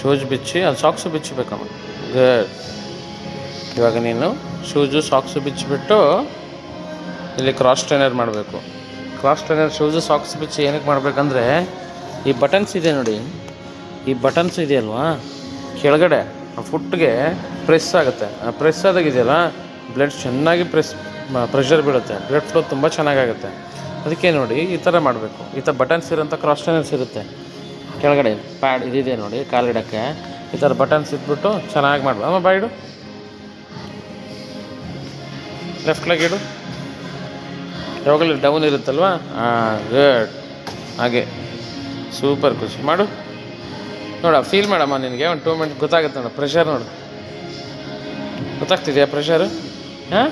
Shoes ಬಿಚ್ಚಿ ಅಲ್ಲಿ socks ಬಿಚ್ಚಬೇಕಮ್ಮ good ಇವಾಗ ನೀನು ಶೂಸು, ಸಾಕ್ಸು ಬಿಚ್ಚಿಬಿಟ್ಟು ಇಲ್ಲಿ ಕ್ರಾಸ್ ಟ್ರೈನರ್ ಮಾಡಬೇಕು. ಕ್ರಾಸ್ ಟ್ರೈನರ್ ಶೂಸು, ಸಾಕ್ಸ್ ಬಿಚ್ಚಿ ಏನಕ್ಕೆ ಮಾಡಬೇಕಂದ್ರೆ, ಈ ಬಟನ್ಸ್ ಇದೆ ನೋಡಿ. ಈ ಬಟನ್ಸ್ ಇದೆಯಲ್ವಾ? ಕೆಳಗಡೆ, ಆ ಫುಟ್ಗೆ ಪ್ರೆಸ್ ಆಗುತ್ತೆ. ಆ ಪ್ರೆಸ್ ಆದಾಗ ಇದೆಯಲ್ಲ ಬ್ಲಡ್ ಚೆನ್ನಾಗಿ ಪ್ರೆಸ್ ಪ್ರೆಷರ್ ಬೀಳುತ್ತೆ. ಬ್ಲಡ್ ಫ್ಲೋ ತುಂಬ ಚೆನ್ನಾಗಾಗುತ್ತೆ. ಅದಕ್ಕೆ ನೋಡಿ, ಈ ಥರ ಮಾಡಬೇಕು. ಈ ಥರ ಬಟನ್ಸ್ ಇರೋಂಥ ಕ್ರಾಸ್ ಟ್ರೈನರ್ಸ್ ಇರುತ್ತೆ. ಕೆಳಗಡೆ ಪ್ಯಾಡ್ ಇದಿದೆ ನೋಡಿ ಕಾಲಿಡಕ್ಕೆ ಈ ಥರ ಬಟನ್ಸ್ ಇಟ್ಬಿಟ್ಟು ಚೆನ್ನಾಗಿ ಮಾಡ್ಬೋದು. ಅಮ್ಮ ಬಾಯಿಡು ಲೆಫ್ಟ್ ಲೆಗ್ ಇಡು. ಯಾವಾಗಲೂ ಡೌನ್ ಇರುತ್ತಲ್ವಾ? ಹಾಂ ಗುಡ್ ಹಾಗೆ. ಸೂಪರ್ ಖುಷಿ. ಮಾಡು. ನೋಡ ಫೀಲ್ ಮಾಡಮ್ಮ ನಿನಗೆ. ಒಂದು ಟೂ ಮಿನಿಟ್ ಗೊತ್ತಾಗುತ್ತೆ ನೋಡು. ಪ್ರೆಷರ್ ನೋಡು. ಗೊತ್ತಾಗ್ತಿದೆಯಾ ಪ್ರೆಷರು ಹಾಂ?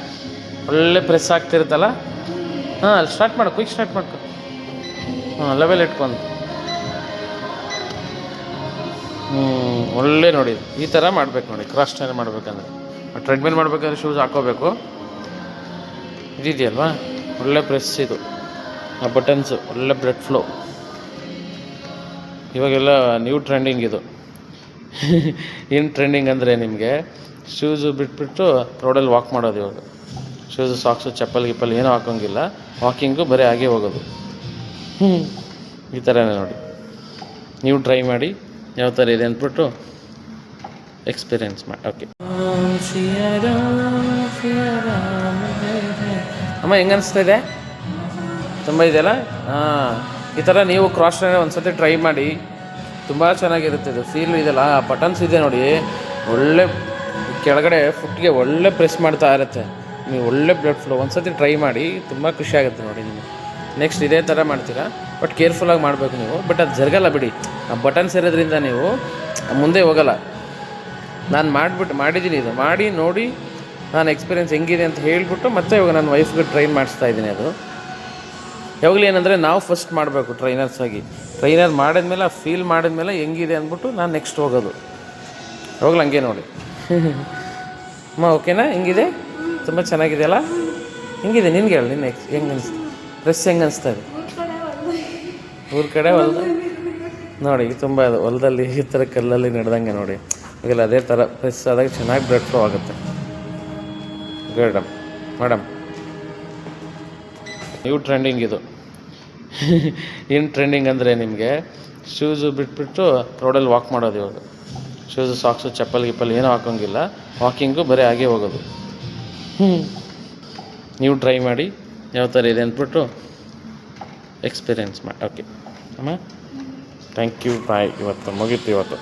ಒಳ್ಳೆ ಪ್ರೆಸ್ ಆಗ್ತಿರುತ್ತಲ್ಲ? ಹಾಂ, ಅಲ್ಲಿ ಸ್ಟಾರ್ಟ್ ಮಾಡು. ಕ್ವಿಕ್ ಸ್ಟಾರ್ಟ್ ಮಾಡ್ಕೊ. ಹಾಂ ಲೆವೆಲ್ ಇಟ್ಕೊಂಡು. ಒಳ್ಳೆ ನೋಡಿ. ಈ ಥರ ಮಾಡ್ಬೇಕು ನೋಡಿ. ಕ್ರಾಸ್ ಟೈನ್ ಮಾಡ್ಬೇಕಂದ್ರೆ. ಟ್ರೆಡ್ಮಿಲ್ ಮಾಡ್ಬೇಕಾದ್ರೆ ಶೂಸ್ ಹಾಕೋಬೇಕು. ಇದಿದೆಯಲ್ವಾ? ಒಳ್ಳೆ ಪ್ರೆಸ್ ಇದು. ಆ ಬಟನ್ಸು ಒಳ್ಳೆ ಬ್ಲಡ್ ಫ್ಲೋ ಇವಾಗೆಲ್ಲ ನ್ಯೂ ಟ್ರೆಂಡಿಂಗ್ ಇದು. ಏನು ಟ್ರೆಂಡಿಂಗ್ ಅಂದರೆ ನಿಮಗೆ ಶೂಸು ಬಿಟ್ಬಿಟ್ಟು ರೋಡಲ್ಲಿ ವಾಕ್ ಮಾಡೋದು ಇವಾಗ. ಶೂಸು ಸಾಕ್ಸು ಚಪ್ಪಲ್, ಗಿಪ್ಪಲ್ ಏನೂ ಹಾಕೋಂಗಿಲ್ಲ. ವಾಕಿಂಗು ಬರೀ ಆಗೇ ಹೋಗೋದು. ಹ್ಞೂ ಈ ಥರನೇ ನೋಡಿ. ನೀವು ಟ್ರೈ ಮಾಡಿ. ಯಾವ ಥರ ಇದೆ ಅಂದ್ಬಿಟ್ಟು ಎಕ್ಸ್ಪೀರಿಯೆನ್ಸ್ ಮಾಡಿ, ಓಕೆ. ಅಮ್ಮ, ಹೆಂಗೆ ಅನಿಸ್ತಾ ಇದೆ? ತುಂಬ ಇದೆಯಲ್ಲ? ಹಾಂ. ಈ ಥರ ನೀವು ಕ್ರಾಸ್ ಒಂದು ಸತಿ ಟ್ರೈ ಮಾಡಿ, ತುಂಬ ಚೆನ್ನಾಗಿರುತ್ತೆ ಇದು. ಫೀಲ್ ಇದೆಯಲ್ಲ, ಆ ಬಟನ್ಸ್ ಇದೆ ನೋಡಿ. ಒಳ್ಳೆ ಕೆಳಗಡೆ ಫುಟ್ಗೆ ಒಳ್ಳೆ ಪ್ರೆಸ್ ಮಾಡ್ತಾ ಇರುತ್ತೆ. ನೀವು ಒಳ್ಳೆ ಬ್ಲಡ್ ಫ್ಲೋ ಒಂದು ಸತಿ ಟ್ರೈ ಮಾಡಿ, ತುಂಬ ಖುಷಿ ಆಗುತ್ತೆ ನೋಡಿ ನಿಮಗೆ. ನೆಕ್ಸ್ಟ್ ಇದೇ ಥರ ಮಾಡ್ತೀರಾ? ಬಟ್ ಕೇರ್ಫುಲ್ಲಾಗಿ ಮಾಡಬೇಕು ನೀವು. ಬಟ್ ಅದು ಜರಗಲ್ಲ ಬಿಡಿ. ಆ ಬಟನ್ ಸೇರೋದ್ರಿಂದ ನೀವು ಮುಂದೆ ಹೋಗಲ್ಲ. ನಾನು ಮಾಡಿಬಿಟ್ಟು ಮಾಡಿದ್ದೀನಿ ಇದು. ಮಾಡಿ, ನೋಡಿ ನಾನು ಎಕ್ಸ್ಪೀರಿಯೆನ್ಸ್ ಹೆಂಗಿದೆ ಅಂತ ಹೇಳಿಬಿಟ್ಟು ಮತ್ತೆ ಇವಾಗ ನನ್ನ ವೈಫ್ಗೆ ಟ್ರೈನ್ ಮಾಡಿಸ್ತಾ ಇದ್ದೀನಿ ಅದು. ಯಾವಾಗಲೂ ಏನಂದರೆ ನಾವು ಫಸ್ಟ್ ಮಾಡಬೇಕು ಟ್ರೈನರ್ಸ್ ಆಗಿ. ಟ್ರೈನರ್ ಮಾಡಿದ್ಮೇಲೆ, ಆ ಫೀಲ್ ಮಾಡಿದ್ಮೇಲೆ ಹೆಂಗಿದೆ ಅಂದ್ಬಿಟ್ಟು ನಾನು ನೆಕ್ಸ್ಟ್ ಹೋಗೋದು. ಯಾವಾಗಲೂ ಹಂಗೆ ನೋಡಿ. ಅಮ್ಮ ಓಕೆನಾ ಹೆಂಗಿದೆ? ತುಂಬ ಚೆನ್ನಾಗಿದೆಯಲ್ಲ? ಹೆಂಗಿದೆ? ನಿನಗೆ ಹೇಳಿ, ನಿನ್ನ ಎಕ್ಸ್ ಹೆಂಗೆ ಅನಿಸ್ತು? ಡ್ರೆಸ್ ಹೆಂಗೆ ಅನಿಸ್ತಾ ಊರ ಕಡೆ ಹೊಲ್ದ ನೋಡಿ ತುಂಬ ಅದು ಹೊಲದಲ್ಲಿ ಈ ಥರ ಕಲ್ಲಲ್ಲಿ ನಡೆದಂಗೆ ನೋಡಿ. ಇಲ್ಲ ಅದೇ ಥರ ಪ್ರೆಸ್ ಆದಾಗ ಚೆನ್ನಾಗಿ ಬ್ಲಡ್ ಫ್ಲೋ ಆಗುತ್ತೆ. ಮೇಡಮ್ ಮೇಡಮ್ ನ್ಯೂ ಟ್ರೆಂಡಿಂಗ್ ಇದು. ಏನು ಟ್ರೆಂಡಿಂಗ್ ಅಂದರೆ ನಿಮಗೆ ಶೂಸು ಬಿಟ್ಬಿಟ್ಟು ರೋಡಲ್ಲಿ ವಾಕ್ ಮಾಡೋದು ಇವಾಗ. ಶೂಸು ಸಾಕ್ಸು ಚಪ್ಪಲ್, ಗಿಪ್ಪಲ್ ಏನೂ ಹಾಕೋಂಗಿಲ್ಲ. ವಾಕಿಂಗು ಬರೀ ಹಾಗೆ ಹೋಗೋದು. ಹ್ಞೂ ನೀವು ಟ್ರೈ ಮಾಡಿ. ಯಾವ ಥರ ಇದೆ ಅಂದ್ಬಿಟ್ಟು ಎಕ್ಸ್ಪೀರಿಯೆನ್ಸ್ ಮಾಡಿ ಓಕೆ ಅಮ್ಮ? ಥ್ಯಾಂಕ್ ಯು ಬಾಯ್ ಇವತ್ತು ಮುಗೀತು ಇವತ್ತು.